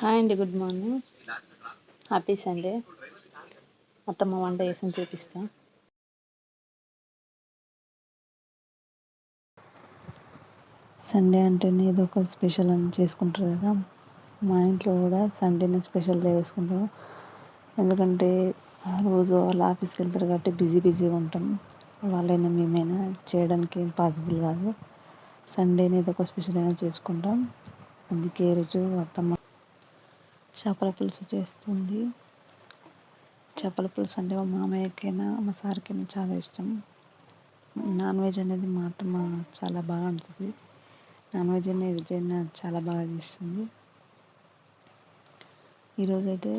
Hi అండి good morning. Happy Sunday అత్తమ్మ వంట చేసి చూపిస్తా. సండే అంటేనే ఏదో ఒక స్పెషల్ అని చేసుకుంటారు కదా. మా ఇంట్లో కూడా సండేనే స్పెషల్ చేసుకుంటాం ఎందుకంటే రోజు వాళ్ళ ఆఫీస్కి వెళ్తారు కాబట్టి బిజీ బిజీగా ఉంటాం. వాళ్ళైనా మేమైనా చేయడానికి ఏం పాసిబుల్ కాదు. సండేని ఏదో ఒక స్పెషల్ అయినా చేసుకుంటాం. అందుకే ఈరోజు అత్తమ్మ చేపల పులుసు చేస్తుంది. చేపల పులుసు అంటే మా మామయ్యకైనా మా సార్కైనా చాలా ఇష్టం. నాన్ వెజ్ అనేది మా అత్తమ్మ చాలా బాగా వండుతుంది. నాన్ వెజ్ అనే విజయన్న చాలా బాగా చేస్తుంది. ఈరోజైతే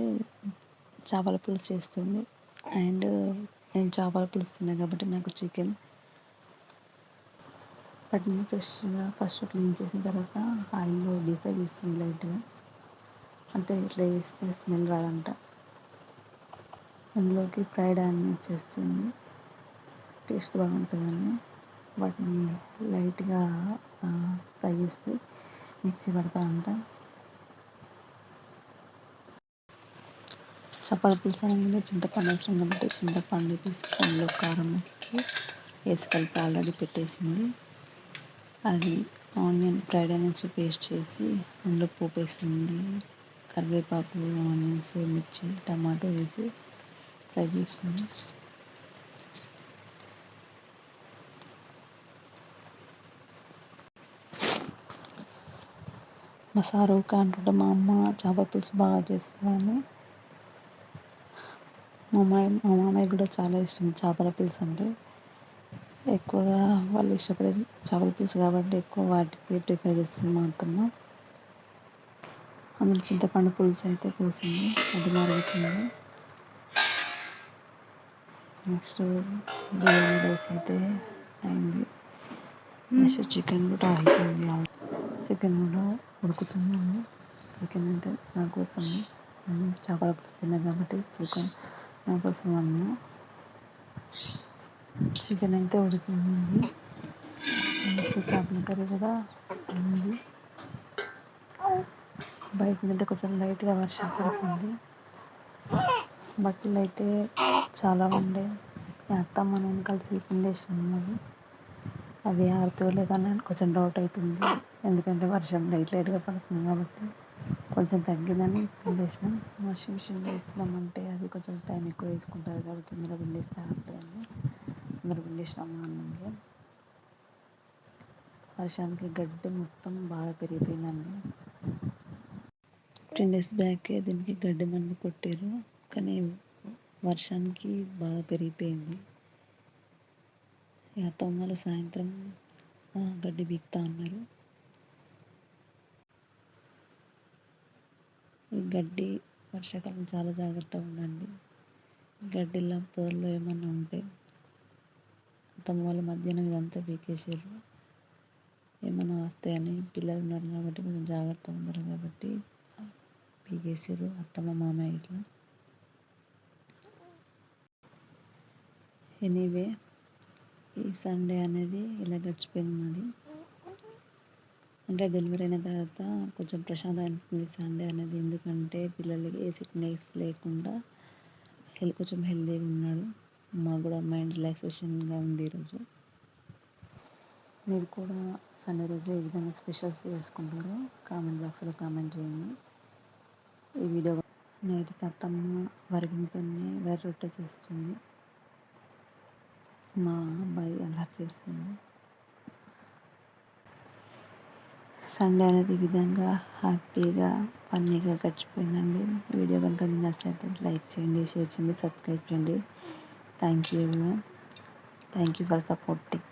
చేపల పులుసు చేస్తుంది. అండ్ నేను చేపల పులుసు తిన్నా కాబట్టి నాకు చికెన్ వాటిని ఫ్రెష్గా ఫస్ట్ క్లీన్ చేసిన తర్వాత ఆయిల్లో డీప్ ఫ్రై చేస్తుంది లైట్గా. అంటే ఇట్లా వేస్తే స్మెల్ రాదంట. అందులోకి ఫ్రైడ్ ఆనియన్స్ చేస్తుంది టేస్ట్ బాగుంటుందని వాటిని లైట్గా ఫ్రై చేస్తే మిక్సీ పడతానంట చపాల పులుసు అనగానే చింతపండు అవసరం కాబట్టి చింతపండు తీసుకొని అందులో కారం వేసి కలిపి ఆల్రెడీ పెట్టేసింది. అది ఆనియన్ ఫ్రైడ్ ఆనియన్స్ పేస్ట్ చేసి అందులో పోపు కరివేపాకు ఆనియన్స్ మిర్చి టమాటో వేసి ఫ్రై చేసింది మా సారు అంటుంటే మా అమ్మ చేపల పులుసు బాగా చేస్తుందని. మా అమ్మాయి మా మామయ్య కూడా చాలా ఇష్టం చేపల పులుసు అంటే. ఎక్కువగా వాళ్ళు ఇష్టపడే చేపల పులుసు కాబట్టి ఎక్కువ వాటికి ప్రిఫర్ చేస్తుంది మా అత్తమ్మ. అందులో చింతపండు పులుసు అయితే పోసింది. అది మరుగుతుంది. నెక్స్ట్ బిర్యానీ రైస్ అయితే అయింది. నెక్స్ట్ చికెన్ కూడా అవుతుంది చికెన్ కూడా ఉడుకుతుంది చికెన్ అంటే నా కోసం చేపల పులుసు తిన్నాను కాబట్టి చికెన్ నా కోసం అన్నా. చికెన్ అయితే ఉడుకుతుంది నెక్స్ట్ చేపల కర్రీ కూడా ఉంది. బయట మీద కొంచెం లైట్గా వర్షం పడుతుంది. బట్టలు అయితే చాలా ఉండే. అత్తమ్మ నేను కలిసి పిండేసినాము అవి ఆరుతో లేదని కొంచెం డౌట్ అవుతుంది. ఎందుకంటే వర్షం లైట్ లైట్గా పడుతుంది కాబట్టి కొంచెం తగ్గిందని పిండేసినాం వాషింగ్ మిషన్లో వేస్తున్నామంటే అది కొంచెం టైం ఎక్కువ వేసుకుంటుంది కాబట్టి తొందరగా పిండేస్తే ఆడుతుందని తొందరగా పిండేసినాం వర్షానికి గడ్డి మొత్తం బాగా పెరిగిపోయిందండి. టెన్ డేస్ బ్యాకే దీనికి గడ్డి మందు కొట్టారు. కానీ వర్షానికి బాగా పెరిగిపోయింది. ఇక తొమ్మల సాయంత్రం గడ్డి బీక్తా ఉన్నారు ఈ గడ్డి వర్షాకాలం చాలా జాగ్రత్తగా ఉండండి. గడ్డిలో పొదల్లో ఏమన్నా ఉంటే తమ వాళ్ళ మధ్యాహ్నం ఇదంతా బీకేసారు ఏమైనా వస్తాయని పిల్లలు ఉన్నారు కాబట్టి కొంచెం జాగ్రత్తగా ఉన్నారు కాబట్టి పీకేసారు అత్తమ్మ మామయ్య ఇట్లా. ఎనీవే ఈ సండే అనేది ఇలా గడిచిపోయింది మాది. అంటే డెలివరీ అయిన తర్వాత కొంచెం ప్రశాంతం అనిపించింది సండే అనేది. ఎందుకంటే పిల్లలకి ఏ సిక్నెస్ లేకుండా హెల్త్ కొంచెం హెల్తీగా ఉన్నాడు. మాకు కూడా మైండ్ రిలాక్సేషన్గా ఉంది ఈరోజు. మీరు కూడా సండే రోజు ఏ విధంగా స్పెషల్స్ చేసుకుంటారో కామెంట్ బాక్స్లో కామెంట్ చేయండి. ఈ వీడియో నైట్కి అత్తమ్మ వరిగింతోనే వరి రొట్టె చేస్తుంది. మా అబ్బాయి అల్లరి చేస్తుంది. సండే అనేది ఈ విధంగా హ్యాపీగా ఫన్నీగా గడిచిపోయిందండి. వీడియో కనుక మీకు నచ్చినట్లయితే లైక్ చేయండి షేర్ చేయండి సబ్స్క్రైబ్ చేయండి. Thank you thank you for supporting